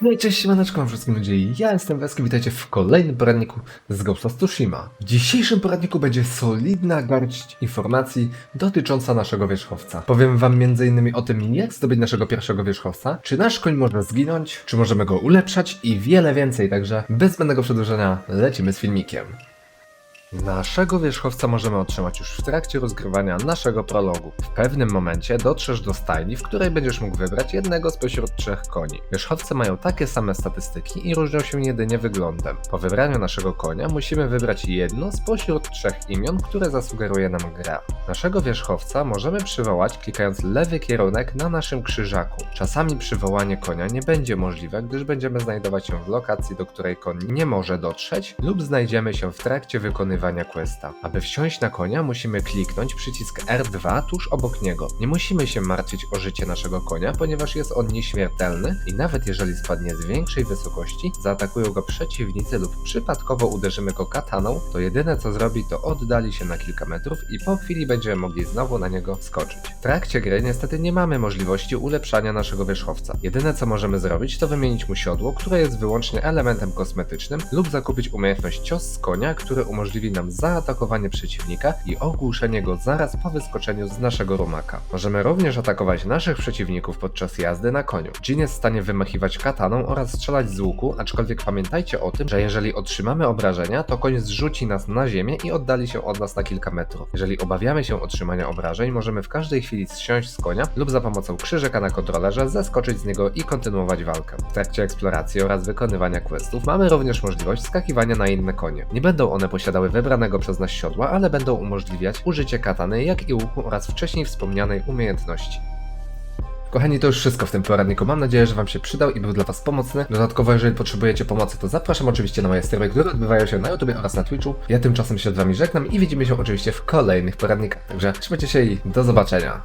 No i cześć, siemaneczko wszystkim ludzie, ja jestem Weski, witajcie w kolejnym poradniku z Ghost of Tsushima. W dzisiejszym poradniku będzie solidna garść informacji dotycząca naszego wierzchowca. Powiem wam m.in. o tym, jak zdobyć naszego pierwszego wierzchowca, czy nasz koń może zginąć, czy możemy go ulepszać i wiele więcej, także bez zbędnego przedłużenia lecimy z filmikiem. Naszego wierzchowca możemy otrzymać już w trakcie rozgrywania naszego prologu. W pewnym momencie dotrzesz do stajni, w której będziesz mógł wybrać jednego spośród trzech koni. Wierzchowce mają takie same statystyki i różnią się jedynie wyglądem. Po wybraniu naszego konia musimy wybrać jedno spośród trzech imion, które zasugeruje nam gra. Naszego wierzchowca możemy przywołać klikając lewy kierunek na naszym krzyżaku. Czasami przywołanie konia nie będzie możliwe, gdyż będziemy znajdować się w lokacji, do której koń nie może dotrzeć lub znajdziemy się w trakcie wykonywania questa. Aby wsiąść na konia musimy kliknąć przycisk R2 tuż obok niego. Nie musimy się martwić o życie naszego konia, ponieważ jest on nieśmiertelny i nawet jeżeli spadnie z większej wysokości, zaatakują go przeciwnicy lub przypadkowo uderzymy go kataną, to jedyne co zrobi to oddali się na kilka metrów i po chwili będziemy mogli znowu na niego skoczyć. W trakcie gry niestety nie mamy możliwości ulepszania naszego wierzchowca. Jedyne co możemy zrobić to wymienić mu siodło, które jest wyłącznie elementem kosmetycznym lub zakupić umiejętność cios z konia, który umożliwi nam zaatakowanie przeciwnika i ogłuszenie go zaraz po wyskoczeniu z naszego rumaka. Możemy również atakować naszych przeciwników podczas jazdy na koniu. Jin jest w stanie wymachiwać kataną oraz strzelać z łuku, aczkolwiek pamiętajcie o tym, że jeżeli otrzymamy obrażenia, to koń zrzuci nas na ziemię i oddali się od nas na kilka metrów. Jeżeli obawiamy się otrzymania obrażeń, możemy w każdej chwili zsiąść z konia lub za pomocą krzyżyka na kontrolerze zeskoczyć z niego i kontynuować walkę. W trakcie eksploracji oraz wykonywania questów mamy również możliwość skakiwania na inne konie. Nie będą one posiadały wybranego przez nas siodła, ale będą umożliwiać użycie katany, jak i łuku oraz wcześniej wspomnianej umiejętności. Kochani, to już wszystko w tym poradniku. Mam nadzieję, że Wam się przydał i był dla Was pomocny. Dodatkowo, jeżeli potrzebujecie pomocy, to zapraszam oczywiście na moje streamy, które odbywają się na YouTube oraz na Twitchu. Ja tymczasem się z Wami żegnam i widzimy się oczywiście w kolejnych poradnikach. Także trzymajcie się i do zobaczenia.